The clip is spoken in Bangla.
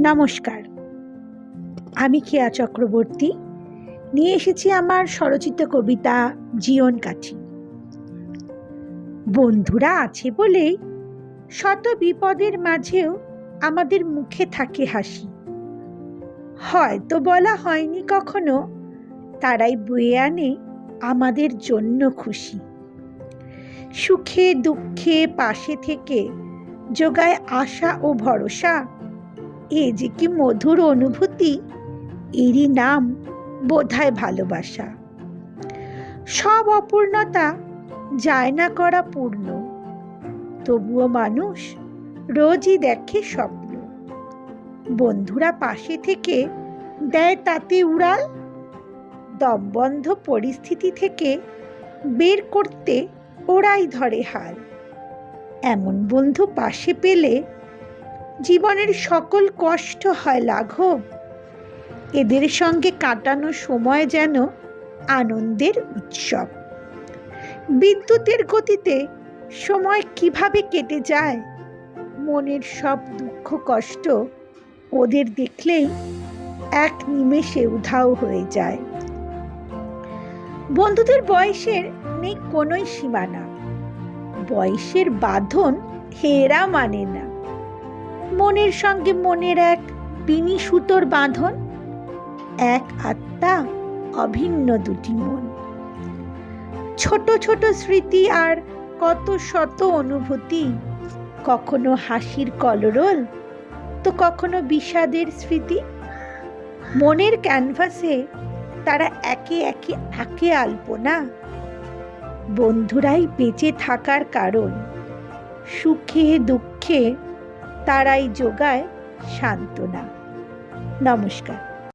নমস্কার। আমি কেয়া চক্রবর্তী। নিয়ে এসেছি আমার স্বরচিত কবিতা জীবন কাঠি। বন্ধুরা আছে বলেই শত বিপদের মাঝেও আমাদের মুখে থাকে হাসি। হয়তো বলা হয়নি কখনো, তারাই বয়ে আনে আমাদের জন্য খুশি। সুখে দুঃখে পাশে থেকে যোগায় আশা ও ভরসা এ যে কি মধুর অনুভূতি! এরই নাম বোধহয় ভালোবাসা। সব অপূর্ণতা যায় না করা পূর্ণ। তবুও মানুষ রোজই দেখে স্বপ্ন। বন্ধুরা পাশে থেকে দেয় তাতে উড়াল। দমবন্ধ পরিস্থিতি থেকে বের করতে ওরাই ধরে হাল। এমন বন্ধু পাশে পেলে জীবনের সকল কষ্ট হয় লাঘব। এদের সঙ্গে কাটানো সময় যেন আনন্দের উৎসব। বিদ্যুতের গতিতে সময় কীভাবে কেটে যায়, মনের সব দুঃখ কষ্ট ওদের দেখলেই এক নিমেষে উধাও হয়ে যায়। বন্ধুদের বয়সের নেই কোনোই সীমানা। বয়সের বাঁধন হেরা মানে না। মনের সঙ্গে মনের এক বিনি সুতোর বাঁধন, এক আত্মা অভিন্ন দুটি মন। ছোট ছোট স্মৃতি আর কত শত অনুভূতি, কখনো হাসির কলরল তো কখনো বিষাদের স্মৃতি। মনের ক্যানভাসে তারা একে একে আঁকে আলপনা। বন্ধুরাই বেঁচে থাকার কারণ, সুখে দুঃখে তারাই যোগায় সান্ত্বনা। নমস্কার।